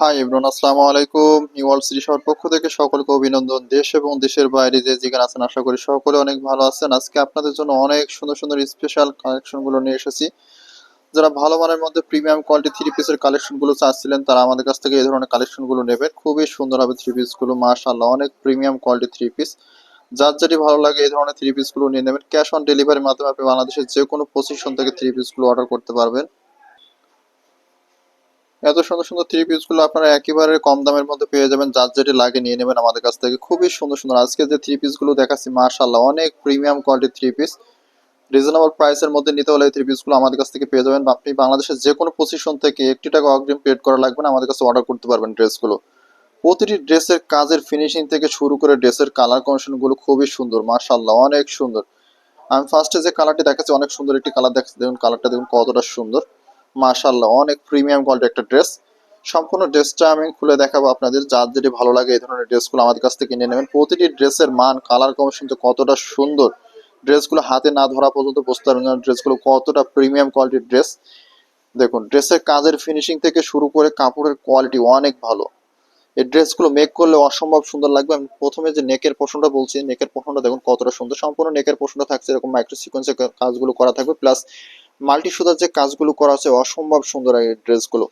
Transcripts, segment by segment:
High Imran আসসালামু আলাইকুম new city শহর পক্ষ থেকে সকলকে অভিনন্দন। দেশ এবং দেশের বাইরে যে যেখানে আছেন, আশা করি সকলে অনেক ভালো আছেন। আজকে আপনাদের জন্য অনেক সুন্দর সুন্দর স্পেশাল কালেকশনগুলো নিয়ে এসেছি। যারা ভালো মানের মধ্যে প্রিমিয়াম কোয়ালিটি থ্রি পিসের কালেকশনগুলো চাচ্ছিলেন, তারা আমাদের কাছ থেকে এই ধরনের কালেকশনগুলো নেবেন খুবই সুন্দর হবে থ্রি পিসগুলো মাশাআল্লাহ, অনেক প্রিমিয়াম কোয়ালিটি থ্রি পিস যার যেটি ভালো লাগে, এই ধরনের থ্রি পিসগুলো নিয়ে নেবেন। ক্যাশ অন ডেলিভারির মাধ্যমে আপনি বাংলাদেশের যে কোনো পজিশন থেকে থ্রি পিসগুলো অর্ডার করতে পারবেন। এত সুন্দর সুন্দর থ্রি পিসগুলো আপনারা একেবারে কম দামের মধ্যে পেয়ে যাবেন, যার যেটি লাগে নিয়ে নেবেন আমাদের কাছ থেকে। খুবই সুন্দর সুন্দর। আজকে যে থ্রি পিসগুলো দেখাচ্ছি, মাশাআল্লাহ, অনেক প্রিমিয়াম কোয়ালিটির থ্রি পিস রিজনেবল প্রাইসের মধ্যে নিতে হলে এই থ্রি পিসগুলো আমাদের কাছ থেকে পেয়ে যাবেন। আপনি বাংলাদেশের যে কোনো পজিশন থেকে একটি টাকা অগ্রিম পেড করা লাগবে না, আমাদের কাছে অর্ডার করতে পারবেন ড্রেসগুলো প্রতিটি ড্রেসের কাজের ফিনিশিং থেকে শুরু করে ড্রেসের কালার কমিশনগুলো খুবই সুন্দর, মাশাআল্লাহ, অনেক সুন্দর। আমি ফার্স্টে যে কালারটি দেখাচ্ছি, অনেক সুন্দর একটি কালার দেখাচ্ছি। দেখুন কালারটা দেখুন কতটা সুন্দর। মাশাআল্লাহ, অনেক প্রিমিয়াম কোয়ালিটি একটা ড্রেস সম্পূর্ণ ড্রেসটা আমি খুলে দেখাবো আপনাদের, যার যেটি ভালো লাগে এই ধরনের ড্রেসগুলো আমাদের কাছ থেকে নিয়ে নেবেন। প্রতিটি ড্রেসের মান কালার কমিশন তো কতটা সুন্দর। ড্রেসগুলো হাতে না ধরা পর্যন্ত বসতে পারবেন ড্রেসগুলো কতটা প্রিমিয়াম কোয়ালিটির ড্রেস দেখুন ড্রেসের কাজের ফিনিশিং থেকে শুরু করে কাপড়ের কোয়ালিটি অনেক ভালো। এই ড্রেসগুলো মেক করলে অসম্ভব সুন্দর লাগবে। আমি প্রথমে যে নেকের পোষণটা বলছি নেকের পোষণটা দেখুন কতটা সুন্দর। সম্পূর্ণ নেকের পোষণটা থাকছে এরকম মাইক্রো সিকোয়েন্সের কাজগুলো করা থাকবে। প্লাস মাল্টি সুতার যে কাজগুলো করা আছে অসম্ভব সুন্দর এই ড্রেসগুলো।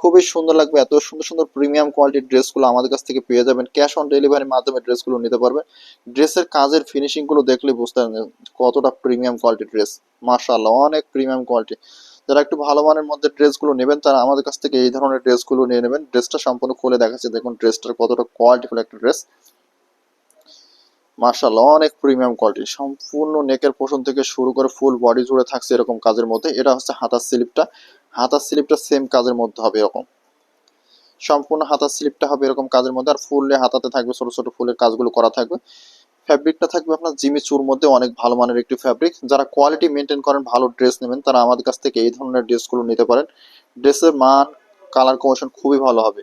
খুবই সুন্দর লাগবে। এত সুন্দর সুন্দর প্রিমিয়াম কোয়ালিটির ড্রেসগুলো আমাদের কাছ থেকে পেয়ে যাবেন। ক্যাশ অন ডেলিভারির মাধ্যমে ড্রেসগুলো নিতে পারবেন ড্রেসের কাজের ফিনিশিংগুলো দেখলে বুঝতে পারবেন কতটা প্রিমিয়াম কোয়ালিটির ড্রেস মাশাআল্লাহ, অনেক প্রিমিয়াম কোয়ালিটি যারা একটু ভালো মানের মধ্যে ড্রেসগুলো নেবেন, তারা আমাদের কাছ থেকে এই ধরনের ড্রেসগুলো নিয়ে নেবেন। ড্রেসটা সম্পূর্ণ খুলে দেখাচ্ছে। দেখুন, ড্রেসটার কতটা কোয়ালিটিফুল একটা ড্রেস মার্শাল্লাহ অনেক প্রিমিয়াম কোয়ালিটি সম্পূর্ণ নেকের পোষণ থেকে শুরু করে ফুল বডি জুড়ে থাকছে এরকম কাজের মধ্যে। এটা হচ্ছে হাতার স্লিপটা হাতার স্লিপটা সেম কাজের মধ্যে হবে এরকম। সম্পূর্ণ হাতার স্লিপটা হবে এরকম কাজের মধ্যে। আর ফুলে হাতাতে থাকবে, ছোট ছোট ফুলের কাজগুলো করা থাকবে। ফ্যাব্রিকটা থাকবে আপনার জিমি চুর মধ্যে অনেক ভালো মানের একটি ফ্যাব্রিক যারা কোয়ালিটি মেনটেন করেন, ভালো ড্রেস নেবেন, তারা আমাদের কাছ থেকে এই ধরনের ড্রেসগুলো নিতে পারেন। ড্রেসের মান কালার কমিশন খুবই ভালো হবে।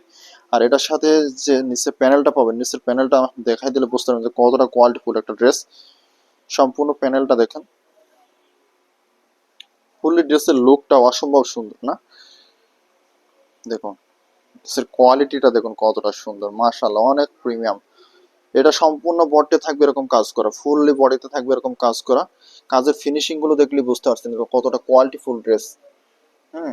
আর এটার সাথে যে নিচের প্যানেলটা পাবেন, নিচের প্যানেলটা দেখাই দিলে বুঝতে পারবেন যে কতটা কোয়ালিটিফুল একটা ড্রেস সম্পূর্ণ প্যানেলটা দেখেন। ফুললি ড্রেসের লুকটা অসম্ভব সুন্দর, না? দেখুন ড্রেসের কোয়ালিটিটা দেখুন কতটা সুন্দর। মাশাআল্লাহ, অনেক প্রিমিয়াম এটা সম্পূর্ণ বডিতে থাকবে এরকম কাজ করা ফুললি বডিতে থাকবে এরকম কাজ করা। কাজের ফিনিশিংগুলো দেখলে বুঝতে পারছেন কতটা কোয়ালিটি ফুল ড্রেস হুম?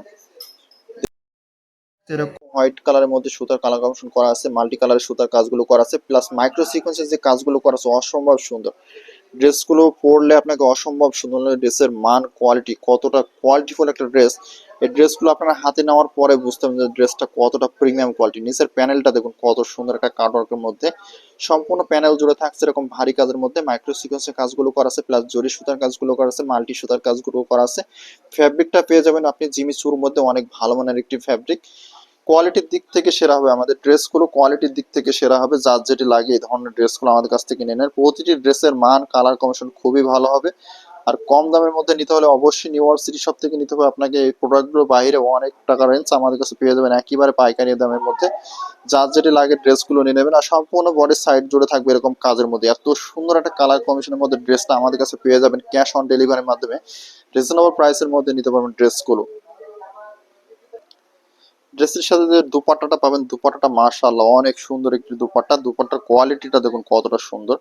এরকম হোয়াইট কালারের মধ্যে সুতার কালার কমিশন করা আছে মাল্টি কালারের সুতার কাজগুলো করা আছে প্লাস মাইক্রো সিকোয়েন্সের যে কাজগুলো করা আছে, অসম্ভব সুন্দর। ড্রেসগুলো পরলে আপনাকে অসম্ভব সুন্দর ড্রেসের মান কোয়ালিটি কতটা কোয়ালিটিফুল একটা ড্রেস এই ড্রেসগুলো আপনারা হাতে নেওয়ার পরে বুঝতে পারবেন যে ড্রেসটা কতটা প্রিমিয়াম কোয়ালিটি নিচের প্যানেলটা দেখুন, কত সুন্দর একটা কাটওয়ার্কের মধ্যে। সম্পূর্ণ প্যানেল জুড়ে থাকছে এরকম ভারী কাজের মধ্যে। মাইক্রো সিকোয়েন্সের কাজগুলো করা আছে প্লাস জরি সুতার কাজগুলো করা আছে মাল্টি সুতার কাজগুলো করা আছে। ফ্যাব্রিকটা পেয়ে যাবেন আপনি জিমি চুর মধ্যে, অনেক ভালো মানের একটি ফ্যাব্রিক কোয়ালিটির দিক থেকে সেরা হবে। আমাদের ড্রেসগুলো কোয়ালিটির দিক থেকে সেরা হবে। যার যেটি লাগে এই ধরনের ড্রেসগুলো আমাদের কাছ থেকে নিয়ে নেন। প্রতিটি ড্রেসের মান কালার কমিশন খুবই ভালো হবে। আর কম দামের মধ্যে নিতে হলে অবশ্যই নিউ ইয়র্ক সিটি শপ থেকে নিতে হবে। আপনাকে এই প্রোডাক্টগুলো বাইরে অনেক টাকা রেঞ্জ আমাদের কাছে পেয়ে যাবেন একেবারে পাইকারি দামের মধ্যে। যার যেটি লাগে ড্রেসগুলো নিয়ে নেবেন। আর সম্পূর্ণ বডির সাইড জুড়ে থাকবে এরকম কাজের মধ্যে। এত সুন্দর একটা কালার কমিশনের মধ্যে ড্রেসটা আমাদের কাছে পেয়ে যাবেন ক্যাশ অন ডেলিভারির মাধ্যমে। রিজনেবল প্রাইসের মধ্যে নিতে পারবেন ড্রেসগুলো ড্রেসের সাথে যে দুপাট্টাটা পাবেন, দুপাট্টাটা মাশাআল্লাহ, অনেক সুন্দর একটি দুপাট্টা। দুপাট্টার কোয়ালিটিটা দেখুন কতটা সুন্দর।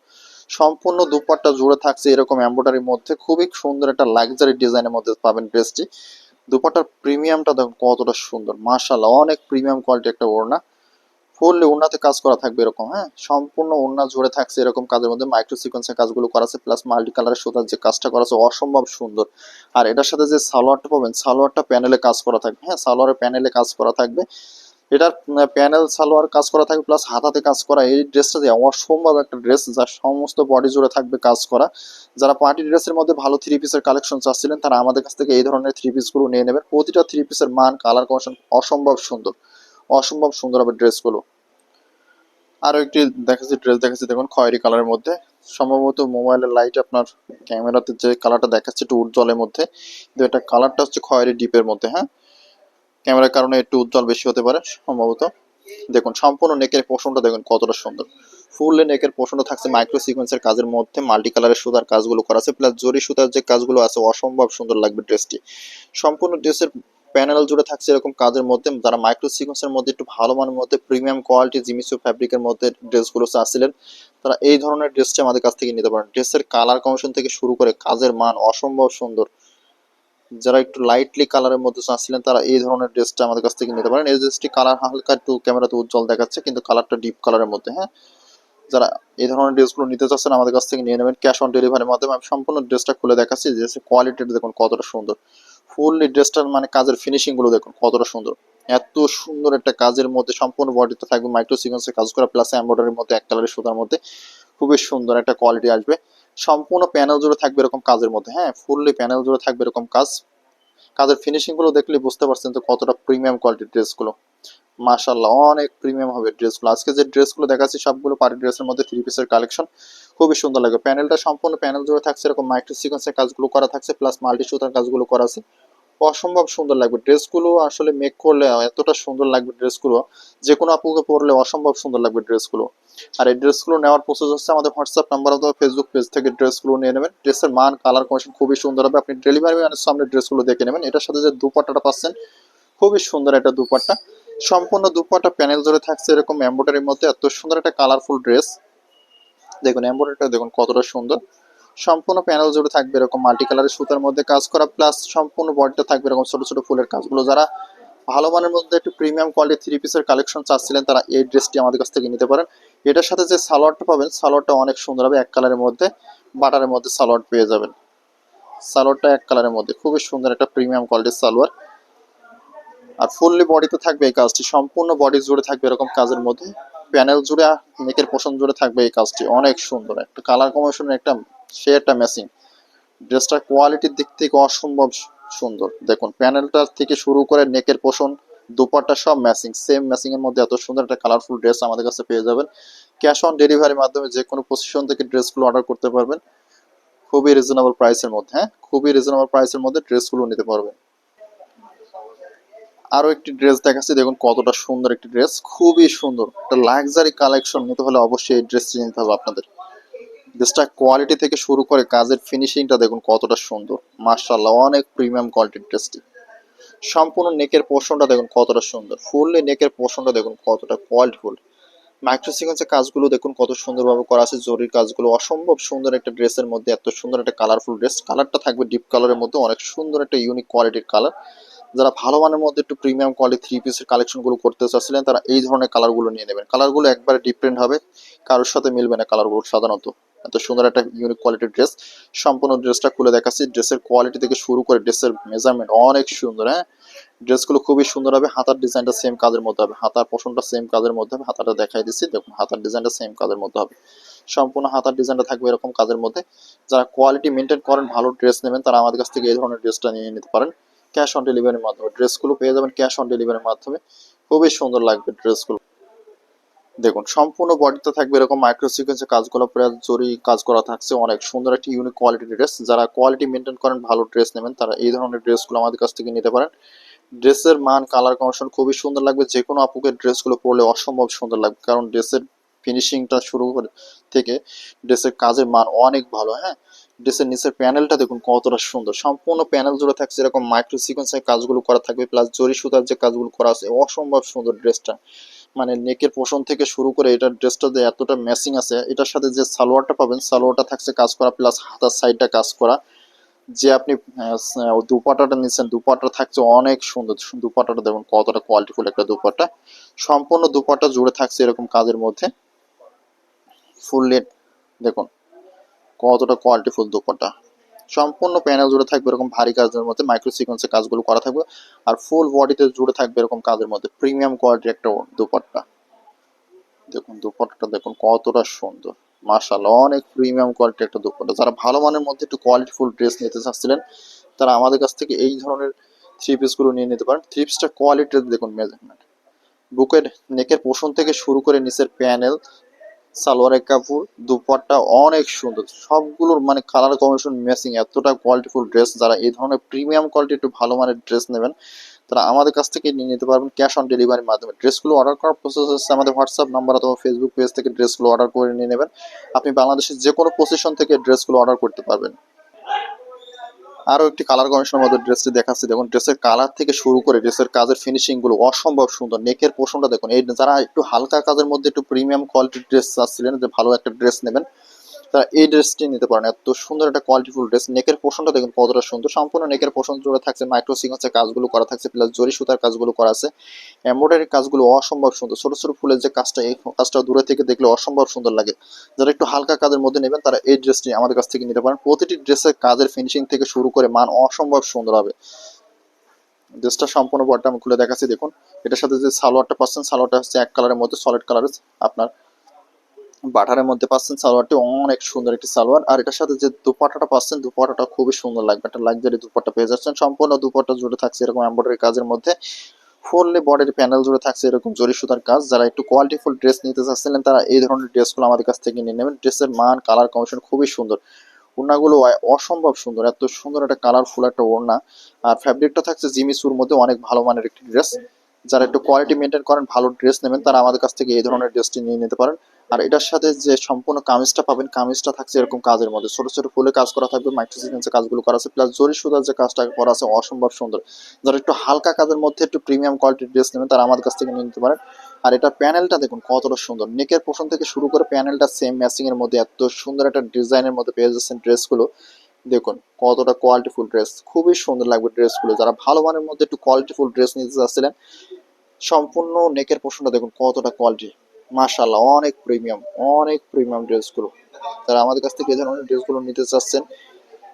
সম্পূর্ণ দুপাট্টা জুড়ে থাকছে এরকম এমব্রয়ডারির মধ্যে। খুবই সুন্দর একটা লাক্সারি ডিজাইনের মধ্যে পাবেন ড্রেসটি দুপাট্টার প্রিমিয়ামটা দেখুন কতটা সুন্দর। মাশাআল্লাহ, অনেক প্রিমিয়াম কোয়ালিটি একটা ওড়না। ফুললি ওনাতে কাজ করা থাকবে এরকম হ্যাঁ? সম্পূর্ণ ওড়না জুড়ে থাকছে এরকম কাজের মধ্যে মাইক্রো সিকোয়েন্সের কাজগুলো করা আছে প্লাস মাল্টি কালারের সুতার যে কাজটা করা আছে, অসম্ভব সুন্দর। আর এটার সাথে যে সালোয়ারটা পাবেন, সালোয়ারটা প্যানেলে কাজ করা থাকবে হ্যাঁ? সালোয়ারের প্যানেলে কাজ করা থাকবে। এটার প্যানেল সালোয়ার কাজ করা থাকবে প্লাস হাতাতে কাজ করা, এই ড্রেসটা দিয়ে অসম্ভব একটা ড্রেস যা সমস্ত বডি জুড়ে থাকবে কাজ করা। যারা পার্টি ড্রেসের মধ্যে ভালো থ্রি পিসের কালেকশন চাচ্ছিলেন, তারা আমাদের কাছ থেকে এই ধরনের থ্রি পিসগুলো নিয়ে নেবেন। প্রতিটা থ্রি পিসের মান কালার কমিশন অসম্ভব সুন্দর। অসম্ভব সুন্দর হবে ড্রেসগুলো। আরও একটি দেখাচ্ছি, ড্রেস দেখাচ্ছি, দেখুন, খয়েরি কালারের মধ্যে। সম্ভবত মোবাইলের লাইট আপনার ক্যামেরাতে যে কালারটা দেখাচ্ছে একটু উজ্জ্বলের মধ্যে। কিন্তু এটা কালারটা হচ্ছে খয়েরি ডিপের মধ্যে হ্যাঁ? ক্যামেরার কারণে একটু উজ্জ্বল বেশি হতে পারে, সম্ভবত। দেখুন, সম্পূর্ণ নেকের পোষণটা দেখুন, কতটা সুন্দর। ফুললে নেকের পোষণটা থাকছে মাইক্রো সিকোয়েন্সের কাজের মধ্যে। মাল্টি কালারের সুতার কাজগুলো করা আছে প্লাস জরি সুতার যে কাজগুলো আছে, অসম্ভব সুন্দর লাগবে ড্রেসটি সম্পূর্ণ ড্রেসের প্যানেল জুড়ে থাকছে এরকম কাজের মধ্যে। যারা মাইক্রো সিকোয়েন্সের মধ্যে একটু ভালো মানের মধ্যে প্রিমিয়াম কোয়ালিটি জিমিসো ফ্যাব্রিকের মধ্যে ড্রেসগুলো চাচ্ছিলেন, তারা এই ধরনের ড্রেসটা আমাদের কাছ থেকে নিতে পারেন। ড্রেসের কালার কমিশন থেকে শুরু করে কাজের মান অসম্ভব সুন্দর। যারা একটু লাইটলি কালারের মধ্যে চাচ্ছিলেন, তারা এই ধরনের ড্রেসটা আমাদের কাছ থেকে নিতে পারেন। এই ড্রেসটি কালার হালকা একটু ক্যামেরাতে উজ্জ্বল দেখাচ্ছে, কিন্তু কালারটা ডিপ কালারের মধ্যে হ্যাঁ? যারা এই ধরনের ড্রেসগুলো নিতে চাচ্ছেন, আমাদের কাছ থেকে নিয়ে নেবেন। ক্যাশ অন ডেলিভারির মাধ্যমে আমি সম্পূর্ণ ড্রেসটা খুলে দেখাচ্ছি ড্রেসের কোয়ালিটিটা দেখুন কতটা সুন্দর। ফুললি ড্রেসটার মানে কাজের ফিনিশিংগুলো দেখুন, কতটা সুন্দর। এত সুন্দর একটা কাজের মধ্যে, সম্পূর্ণ বডিতে থাকবে মাইক্রো সিকোয়েন্সে কাজ করা প্লাস এমব্রয়ডারির মধ্যে এক কালারের সুতার মধ্যে। খুবই সুন্দর একটা কোয়ালিটি আসবে। সম্পূর্ণ প্যানেল জুড়ে থাকবে এরকম কাজের মধ্যে হ্যাঁ? ফুললি প্যানেল জুড়ে থাকবে এরকম কাজ। কাজের ফিনিশিংগুলো দেখলে বুঝতে পারছেন তো কতটা প্রিমিয়াম কোয়ালিটির ড্রেসগুলো মাশাল্লাহ অনেক প্রিমিয়াম হবে ড্রেসগুলো আজকে যে ড্রেসগুলো দেখাচ্ছি, সবগুলো পার্টি ড্রেসের মধ্যে থ্রি পিসের কালেকশন খুবই সুন্দর লাগবে প্যানেলটা সম্পূর্ণ প্যানেল জুড়ে থাকছে, এরকম মাইক্রো সিকোয়েন্সের কাজগুলো করা থাকছে প্লাস মাল্টি সুতার কাজগুলো করা আছে। অসম্ভব সুন্দর লাগবে। ড্রেসগুলো আসলে মেক করলে এতটা সুন্দর লাগবে ড্রেসগুলো যে কোনো আপুকে পরলে অসম্ভব সুন্দর লাগবে ড্রেসগুলো। আর এই ড্রেসগুলো নেওয়ার প্রসেস হচ্ছে আমাদের হোয়াটসঅ্যাপ নাম্বার অথবা ফেসবুক পেজ থেকে ড্রেসগুলো নিয়ে নেবেন। ড্রেসের মান কালার কমিশন খুবই সুন্দর হবে। আপনি ডেলিভারি ম্যানের সামনে ড্রেসগুলো দেখে নেবেন। এটার সাথে যে দুপাট্টাটা পাচ্ছেন, খুবই সুন্দর একটা দুপাট্টা। সম্পূর্ণ দুপাট্টা প্যানেল ধরে থাকছে এরকম এম্ব্রয়ডারির মধ্যে। এত সুন্দর একটা কালারফুল ড্রেস দেখুন এম্ব্রয়ডারিটা দেখুন কতটা সুন্দর। সম্পূর্ণ প্যানেল জুড়ে থাকবে এরকম মাল্টি কালারের সুতার মধ্যে কাজ করা প্লাস সম্পূর্ণ বডিটা থাকবে এরকম ছোট ছোট ফুলের কাজগুলো। যারা ভালো মানের মধ্যে একটু প্রিমিয়াম কোয়ালিটি থ্রি পিসের কালেকশন চাচ্ছিলেন, তারা এই ড্রেসটি আমাদের কাছ থেকে নিতে পারেন। এটার সাথে যে সালোয়ারটা পাবেন, সালোয়ারটা অনেক সুন্দর হবে, এক কালারের মধ্যে, বাটারের মধ্যে সালোয়ার পেয়ে যাবেন। সালোয়ারটা এক কালারের মধ্যে, খুবই সুন্দর একটা প্রিমিয়াম কোয়ালিটির সালোয়ার। আর ফুললি বডিতে থাকবে এই কাজটি, সম্পূর্ণ বডি জুড়ে থাকবে এরকম কাজের মধ্যে। প্যানেল জুড়ে, নেকের পোষণ জুড়ে থাকবে এই কাজটি, অনেক সুন্দর। একটা কালার কম্বিনেশনের একটা সে একটা ম্যাচিং ড্রেসটার কোয়ালিটির দিক থেকে অসম্ভব সুন্দর। দেখুন প্যানেলটা থেকে শুরু করে নেকের পোষণ দুপাট্টা সব ম্যাচিং সেম ম্যাচিং এর মধ্যে এত সুন্দর একটা কালারফুল ড্রেস আমাদের কাছে পেয়ে যাবেন। ক্যাশ অন ডেলিভারির মাধ্যমে যে কোনো পজিশন থেকে ড্রেসগুলো অর্ডার করতে পারবেন। খুবই রিজনেবল প্রাইসের মধ্যে হ্যাঁ? খুবই রিজনেবল প্রাইসের মধ্যে ড্রেসগুলো নিতে পারবেন। আরও একটি ড্রেস দেখাচ্ছি, দেখুন কতটা সুন্দর একটি ড্রেস খুবই সুন্দর। একটা লাক্সারি কালেকশন নিতে হলে অবশ্যই এই ড্রেসটি নিতে হবে আপনাদের। ড্রেসটা কোয়ালিটি থেকে শুরু করে কাজের ফিনিশিংটা দেখুন কতটা সুন্দর। মার্শাল্লাহ অনেক প্রিমিয়াম কোয়ালিটির ড্রেসটি সম্পূর্ণ নেকের পোর্শনটা দেখুন কতটা সুন্দর। ফুললি নেকের পোর্শনটা দেখুন কতটা কোয়ালিটিফুল মাইক্রো সিকোয়েন্সের কাজগুলো দেখুন কত সুন্দরভাবে করা আছে, জরির কাজগুলো। অসম্ভব সুন্দর একটা ড্রেসের মধ্যে, এত সুন্দর একটা কালারফুল ড্রেস কালারটা থাকবে ডিপ কালারের মধ্যে, অনেক সুন্দর একটা ইউনিক কোয়ালিটির কালার যারা ভালো মানের মধ্যে একটু প্রিমিয়াম কোয়ালিটি থ্রি পিসের কালেকশনগুলো করতে চাচ্ছিলেন, তারা এই ধরনের কালারগুলো নিয়ে নেবেন। কালারগুলো একবারে ডিফারেন্ট হবে, কারোর সাথে মিলবে না কালারগুলো সাধারণত। এত সুন্দর একটা ইউনিক কোয়ালিটির ড্রেস সম্পূর্ণ ড্রেসটা খুলে দেখাচ্ছি। ড্রেসের কোয়ালিটি থেকে শুরু করে ড্রেসের মেজারমেন্ট অনেক সুন্দর হ্যাঁ? ড্রেসগুলো খুবই সুন্দর হবে। হাতার ডিজাইনটা সেম কাজের মধ্যে হবে। হাতার পোষণটা সেম কাজের মধ্যে হবে। হাতাটা দেখাই দিচ্ছি। দেখুন, হাতার ডিজাইনটা সেম কাজের মধ্যে হবে। সম্পূর্ণ হাতার ডিজাইনটা থাকবে এরকম কাজের মধ্যে। যারা কোয়ালিটি মেনটেন করেন, ভালো ড্রেস নেবেন, তারা আমাদের কাছ থেকে এই ধরনের ড্রেসটা নিয়ে নিতে পারেন। ক্যাশ অন ডেলিভারির মাধ্যমে। ড্রেসগুলো পেয়ে যাবেন ক্যাশ অন ডেলিভারির মাধ্যমে। খুবই সুন্দর লাগবে ড্রেসগুলো দেখুন, সম্পূর্ণ বডিতে থাকবে এরকম মাইক্রো সিকোয়েন্সে কাজগুলো পুরো জরি কাজ করা থাকছে, অনেক সুন্দর একটি ইউনিক কোয়ালিটির ড্রেস যারা কোয়ালিটি মেনটেন করেন, ভালো ড্রেস নেবেন, তারা এই ধরনের ড্রেসগুলো আমাদের কাছ থেকে নিতে পারেন। ড্রেসের মান কালার কমিশন খুবই সুন্দর লাগবে যে কোনো আপুকে ড্রেসগুলো পরলে অসম্ভব সুন্দর লাগবে, কারণ ড্রেসের ফিনিশিংটা শুরু করে থেকে ড্রেসের কাজের মান অনেক ভালো হ্যাঁ? ড্রেসের নিচের প্যানেলটা দেখুন কতটা সুন্দর। সম্পূর্ণ প্যানেল জুড়ে থাকছে এরকম মাইক্রো সিকোয়েন্সের কাজগুলো করা থাকবে প্লাস জরি সুতার যে কাজগুলো করা আছে, অসম্ভব সুন্দর ড্রেসটা মানে নেকের পোষণ থেকে শুরু করে এটার ড্রেসটা যে এতটা ম্যাচিং আছে, এটার সাথে যে সালোয়ারটা পাবেন, সালোয়ারটা থাকছে কাজ করা প্লাস হাতার সাইডটা কাজ করা। যে আপনি দুপাটাটা নিচ্ছেন, দুপাটা থাকছে অনেক সুন্দর। দুপাটাটা দেখুন কতটা কোয়ালিটিফুল একটা দুপাটা। সম্পূর্ণ দুপাটা জুড়ে থাকছে এরকম কাজের মধ্যে। ফুল লেট দেখুন কতটা কোয়ালিটিফুল দুপাটা। সম্পূর্ণ প্যানেল জুড়ে থাকবে এরকম ভারী কাজের মধ্যে মাইক্রো সিকোয়েন্সের কাজগুলো করা থাকবে। আর ফুল বডিতে জুড়ে থাকবে এরকম কাজের মধ্যে প্রিমিয়াম কোয়ালিটির একটা দুপাট্টা। দেখুন, দুপাট্টাটা দেখুন কতটা সুন্দর। মাশাআল্লাহ, অনেক প্রিমিয়াম কোয়ালিটির একটা দুপাট্টা। যারা ভালো মানের মধ্যে একটু কোয়ালিটিফুল ড্রেস নিতে চাচ্ছিলেন, তারা আমাদের কাছ থেকে এই ধরনের থ্রি পিসগুলো নিয়ে নিতে পারেন। থ্রি পিসটা কোয়ালিটি দেখুন মেজারমেন্ট বুকের নেকের পোষণ থেকে শুরু করে নিচের প্যানেল সালোয়ারের কাপড়, দুপাট্টা অনেক সুন্দর। সবগুলোর মানে কালার কম্বিনেশন ম্যাচিং এতটা কোয়ালিটিফুল ড্রেস যারা এই ধরনের প্রিমিয়াম কোয়ালিটি একটু ভালো মানের ড্রেস নেবেন, তারা আমাদের কাছ থেকে নিয়ে নিতে পারবেন ক্যাশ অন ডেলিভারির মাধ্যমে। ড্রেসগুলো অর্ডার করার প্রসেস হচ্ছে আমাদের হোয়াটসঅ্যাপ নাম্বার অথবা ফেসবুক পেজ থেকে ড্রেসগুলো অর্ডার করে নিয়ে নেবেন। আপনি বাংলাদেশের যে কোনো পজিশন থেকে ড্রেসগুলো অর্ডার করতে পারবেন। আরও একটি কালার কমিশনের মধ্যে ড্রেসটি দেখাচ্ছি। দেখুন ড্রেসের কালার থেকে শুরু করে ড্রেসের কাজের ফিনিশিংগুলো অসম্ভব সুন্দর। নেকের পোষণটা দেখুন, এই যারা একটু হালকা কাজের মধ্যে একটু প্রিমিয়াম কোয়ালিটির ড্রেস চাচ্ছিলেন, যে ভালো একটা ড্রেস নেবেন তারা এই ড্রেসটি নিতে পারেন। এত সুন্দর একটা কোয়ালিটিফুল ড্রেস নেকের পোষণটা দেখুন কতটা সুন্দর। সম্পূর্ণ নেকের পোষণ জুড়ে থাকছে মাইক্রো সিকোয়েন্সের কাজগুলো করা থাকছে প্লাস জরি সুতার কাজগুলো করা আছে। এমব্রয়ডারি কাজগুলো অসম্ভব সুন্দর। ছোট ছোট ফুলের যে কাজটা, এই কাজটা দূরে থেকে দেখলে অসম্ভব সুন্দর লাগে। যারা একটু হালকা কাজের মধ্যে নেবেন, তারা এই ড্রেসটি আমাদের কাছ থেকে নিতে পারেন। প্রতিটি ড্রেসের কাজের ফিনিশিং থেকে শুরু করে মান অসম্ভব সুন্দর হবে। ড্রেসটা সম্পূর্ণ বডটা আমি খুলে দেখাচ্ছি, দেখুন। এটার সাথে যে সালোয়ারটা পাচ্ছেন, সালোয়ারটা হচ্ছে এক কালারের মধ্যে সলিড কালারের আপনার বাটারের মধ্যে পাচ্ছেন সালোয়ারটি অনেক সুন্দর একটি সালোয়ার। আর এটার সাথে যে দুপাটাটা পাচ্ছেন দুপাটাটা খুবই সুন্দর লাগবে। একটা লাক্সারি দুপাট্টা পেয়ে যাচ্ছেন। সম্পূর্ণ দুপাট্টা জুড়ে থাকছে এরকম এমব্রয়ডারি কাজের মধ্যে। ফুললি বডির প্যানেল জুড়ে থাকছে এরকম জরি সুতার কাজ। যারা একটু কোয়ালিটিফুল ড্রেস নিতে চাচ্ছিলেন, তারা এই ধরনের ড্রেসগুলো আমাদের কাছ থেকে নিয়ে নেবেন। ড্রেসের মান কালার কমিশন খুবই সুন্দর। ওড়নাগুলো অসম্ভব সুন্দর। এত সুন্দর একটা কালারফুল একটা ওড়না। আর ফ্যাব্রিকটা থাকছে জিমি জিমিসুর মধ্যে অনেক ভালো মানের একটি ড্রেস যারা একটু কোয়ালিটি মেনটেন করেন, ভালো ড্রেস নেবেন, তারা আমাদের কাছ থেকে এই ধরনের ড্রেসটি নিয়ে নিতে পারেন। আর এটার সাথে যে সম্পূর্ণ কামিজটা পাবেন, কামিজটা থাকছে এরকম কাজের মধ্যে। ছোট ছোট ফুলে কাজ করা থাকবে মাইক্রো সিকোয়েন্সের কাজগুলো করা আছে প্লাস জরি সুতার যে কাজটা করা আছে, অসম্ভব সুন্দর। যারা একটু হালকা কাজের মধ্যে একটু প্রিমিয়াম কোয়ালিটির ড্রেস নেবেন, তারা আমাদের কাছ থেকে নিয়ে নিতে পারেন। আর এটা প্যানেলটা দেখুন, কতটা সুন্দর। নেকের পোষণ থেকে শুরু করে প্যানেলটা সেম ম্যাচিং এর মধ্যে এত সুন্দর একটা ডিজাইনের মধ্যে পেয়ে যাচ্ছেন ড্রেসগুলো দেখুন, কতটা কোয়ালিটিফুল ড্রেস খুবই সুন্দর লাগবে ড্রেসগুলো যারা ভালো মানের মধ্যে একটু কোয়ালিটিফুল ড্রেস নিতে চাচ্ছিলেন, সম্পূর্ণ নেকের পোষণটা দেখুন, কতটা কোয়ালিটি মাশাল্লাহ অনেক প্রিমিয়াম অনেক প্রিমিয়াম ড্রেসগুলো। তারা আমাদের কাছ থেকে এই ধরনের ড্রেসগুলো নিতে চাচ্ছেন,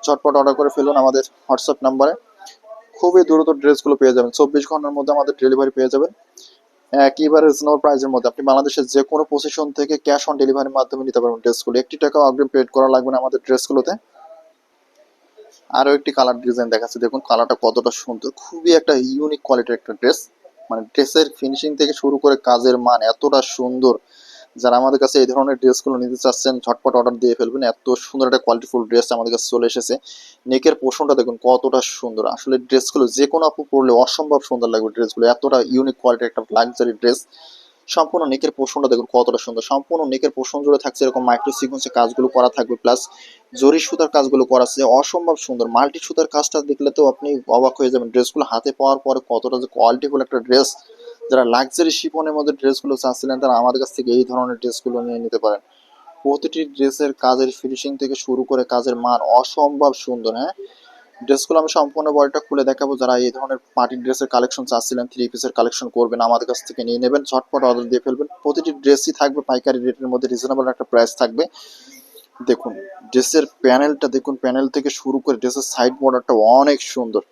চটপট অর্ডার করে ফেলুন আমাদের হোয়াটসঅ্যাপ নাম্বারে খুবই দ্রুত ড্রেসগুলো পেয়ে যাবেন, চব্বিশ ঘণ্টার মধ্যে আমাদের ডেলিভারি পেয়ে যাবেন। একেবারে রিজনেবল প্রাইসের মধ্যে, আপনি বাংলাদেশের যে কোনো পজিশন থেকে ক্যাশ অন ডেলিভারির মাধ্যমে নিতে পারবেন ড্রেসগুলো। একটি টাকা অগ্রিম পেড করা লাগবে না আমাদের ড্রেসগুলোতে। আরও একটি কালার ডিজাইন দেখাচ্ছে, দেখুন কালারটা কতটা সুন্দর, খুবই একটা ইউনিক কোয়ালিটির একটা ড্রেস মানে ড্রেসের ফিনিশিং থেকে শুরু করে কাজের মান এতটা সুন্দর যারা আমাদের কাছে এই ধরনের ড্রেসগুলো নিতে চাচ্ছেন, ঝটপট অর্ডার দিয়ে ফেলবেন। এত সুন্দর একটা কোয়ালিটিফুল ড্রেস আমাদের কাছে চলে এসেছে। নেকের পোষণটা দেখুন কতটা সুন্দর। আসলে ড্রেসগুলো যে কোনো আপু পরলে অসম্ভব সুন্দর লাগবে ড্রেসগুলো এতটা ইউনিক কোয়ালিটি একটা লাক্সারি ড্রেস সম্পূর্ণ নেকের পোষণটা দেখুন কতটা সুন্দর। সম্পূর্ণ নেকের পোষণ জুড়ে থাকছে এরকম মাইক্রো সিকোয়েন্সের কাজগুলো করা থাকবে প্লাস জরি সুতার কাজগুলো করা আছে। অসম্ভব সুন্দর। মাল্টি সুতার কাজটা দেখলে তো আপনি অবাক হয়ে যাবেন। ড্রেসগুলো হাতে পাওয়ার পরে কতটা যে কোয়ালিটিফুল একটা ড্রেস যারা লাক্সারি শিপনের মধ্যে ড্রেসগুলো চাচ্ছিলেন, তারা আমাদের কাছ থেকে এই ধরনের ড্রেসগুলো নিয়ে নিতে পারেন। প্রতিটি ড্রেসের কাজের ফিনিশিং থেকে শুরু করে কাজের মান অসম্ভব সুন্দর হ্যাঁ? ড্রেসগুলো আমি সম্পূর্ণ বডিটা খুলে দেখাবো। যারা এই ধরনের পার্টি ড্রেসের কালেকশন চাচ্ছিলেন থ্রি পিসের কালেকশন করবেন আমাদের কাছ থেকে নিয়ে নেবেন, ঝটপট অর্ডার দিয়ে ফেলবেন। প্রতিটি ড্রেসই থাকবে, পাইকারি রেটের মধ্যে রিজনেবল একটা প্রাইস থাকবে। দেখুন ড্রেসের প্যানেলটা দেখুন প্যানেল থেকে শুরু করে ড্রেসের সাইড বর্ডারটা অনেক সুন্দর।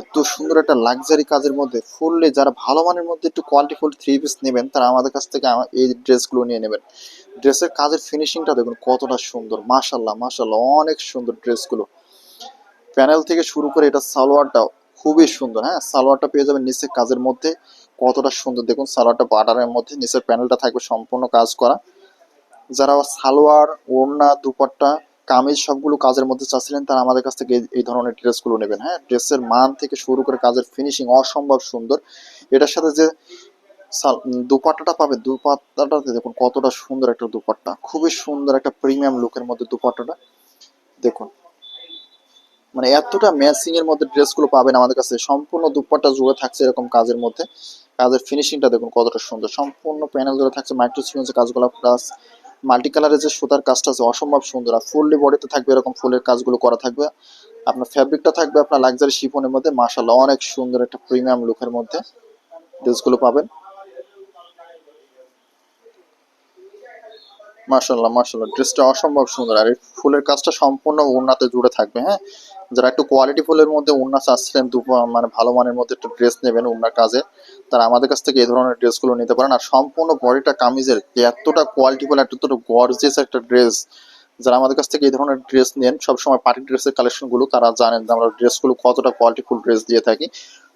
এত সুন্দর একটা লাক্সারি কাজের মধ্যে ফুললে যারা ভালো মানের মধ্যে একটু কোয়ালিটিফুল থ্রি পিস নেবেন, তারা আমাদের কাছ থেকে এই ড্রেসগুলো নিয়ে নেবেন। ড্রেসের কাজের ফিনিশিংটা দেখুন কতটা সুন্দর মাশাল্লাহ মাশাল্লাহ অনেক সুন্দর ড্রেসগুলো প্যানেল থেকে শুরু করে এটা সালোয়ারটাও খুবই সুন্দর হ্যাঁ? সালোয়ারটা পেয়ে যাবেন নিচের কাজের মধ্যে। কতটা সুন্দর, দেখুন, সালোয়ারটা বাটারের মধ্যে নিচের প্যানেলটা থাকবে সম্পূর্ণ কাজ করা। যারা সালোয়ার, ওড়না, দুপাট্টা, কামিজ সবগুলো কাজের মধ্যে চাচ্ছিলেন, তারা আমাদের কাছ থেকে এই- ধরনের ড্রেসগুলো নেবেন হ্যাঁ? ড্রেসের মান থেকে শুরু করে কাজের ফিনিশিং অসম্ভব সুন্দর। এটার সাথে যে দুপাট্টাটা পাবে দুপাট্টাটাতে দেখুন কতটা সুন্দর একটা দুপাট্টা। খুবই সুন্দর একটা প্রিমিয়াম লুকের মধ্যে দুপাট্টাটা। দেখুন মানে এতটা ম্যাচিং এর মধ্যে ড্রেসগুলো পাবেন আমাদের কাছে। সম্পূর্ণ দুপাট্টা জুড়ে থাকছে এরকম কাজের মধ্যে। কাজের ফিনিশিংটা দেখুন কতটা সুন্দর। সম্পূর্ণ প্যানেল জুড়ে থাকছে মাইক্রো সিকোয়েন্সের কাজগুলো প্লাস মাল্টি কালারের যে সুতার কাজটা আছে, অসম্ভব সুন্দর। আর ফুললি বডিতে থাকবে এরকম ফুলের কাজগুলো করা থাকবে। আপনার ফ্যাব্রিকটা থাকবে আপনার লাক্সারি শিফনের মধ্যে। মাশাল্লাহ অনেক সুন্দর একটা প্রিমিয়াম লুকের মধ্যে ড্রেসগুলো পাবেন। মাশাল্লাহ মাশাল্লাহ ড্রেসটা অসম্ভব সুন্দর। আর এই ফুলের কাজটা সম্পূর্ণ ওড়নাতে জুড়ে থাকবে হ্যাঁ? যারা একটু কোয়ালিটি ফুলের মধ্যে ওড়না চাচ্ছিলেন, দু মানে ভালো মানের মধ্যে একটা ড্রেস নেবেন ওড়নার কাজে, তারা আমাদের কাছ থেকে এই ধরনের ড্রেসগুলো নিতে পারেন। আর সম্পূর্ণ বডিটা কামিজের এতটা কোয়ালিটি ফুল এতটা গর্জিয়াস একটা ড্রেস যারা আমাদের কাছ থেকে এই ধরনের ড্রেস নেন, সবসময় পার্টি ড্রেসের কালেকশনগুলো তারা জানেন যে আমরা ড্রেসগুলো কতটা কোয়ালিটি ফুল ড্রেস দিয়ে থাকি।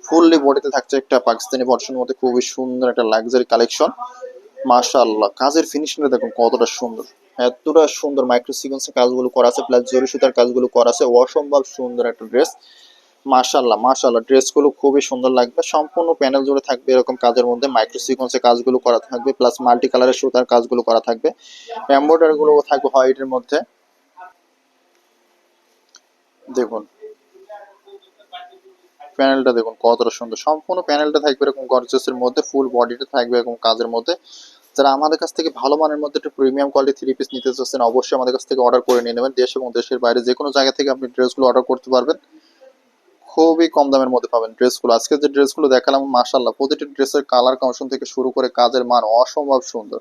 ফুললি বডিতে থাকছে একটা পাকিস্তানি বর্ষণের মধ্যে, খুবই সুন্দর একটা লাক্সারি কালেকশন মাশাআল্লাহ, কাজের ফিনিশিংটা দেখুন কতটা সুন্দর। এতটা সুন্দর মাইক্রো সিকোয়েন্সের কাজগুলো করা আছে প্লাস জরি সুতার কাজগুলো করা আছে অসম্ভব সুন্দর একটা ড্রেস মাশাআল্লাহ মাশাআল্লাহ। ড্রেসগুলো খুবই সুন্দর লাগবে। সম্পূর্ণ প্যানেল জুড়ে থাকবে এরকম কাজের মধ্যে মাইক্রো সিকোয়েন্সের কাজগুলো করা থাকবে প্লাস মাল্টি কালারের সুতার কাজগুলো করা থাকবে। এমব্রয়ডারি গুলো থাকবে হোয়াইটের মধ্যে। দেখুন। প্যানেলটা দেখুন কতটা সুন্দর। সম্পূর্ণ প্যানেলটা থাকবে এরকম গর্জেসের মধ্যে ফুল বডিটা থাকবে এরকম কাজের মধ্যে। যারা আমাদের কাছ থেকে ভালো মানের মধ্যে একটু প্রিমিয়াম কোয়ালিটি থ্রি পিস নিতে চাচ্ছেন, অবশ্যই আমাদের কাছ থেকে অর্ডার করে নিয়ে নেবেন। দেশ এবং দেশের বাইরে যে কোনো জায়গা থেকে আপনি ড্রেসগুলো অর্ডার করতে পারবেন। খুবই কম দামের মধ্যে পাবেন ড্রেসগুলো আজকে যে ড্রেসগুলো দেখালাম মাশাল্লাহ প্রতিটি ড্রেসের কালার কমিশন থেকে শুরু করে কাজের মান অসম্ভব সুন্দর।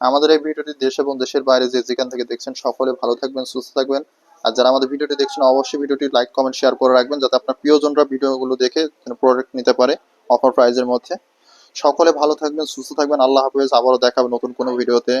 আমাদের এই ভিডিওটি দেশ এবং দেশের বাইরে যে যেখান থেকে দেখছেন, সকলে ভালো থাকবেন, সুস্থ থাকবেন। আর যারা আমাদের ভিডিওটি দেখছেন, অবশ্যই ভিডিওটি লাইক কমেন্ট শেয়ার করে রাখবেন, যাতে আপনার প্রিয়জনরা ভিডিওগুলো দেখে প্রোডাক্ট নিতে পারে অফার প্রাইজের মধ্যে। সকলে ভালো থাকবেন সুস্থ থাকবেন। আল্লাহ হাফেজ আবারও দেখাবে নতুন কোনো ভিডিওতে।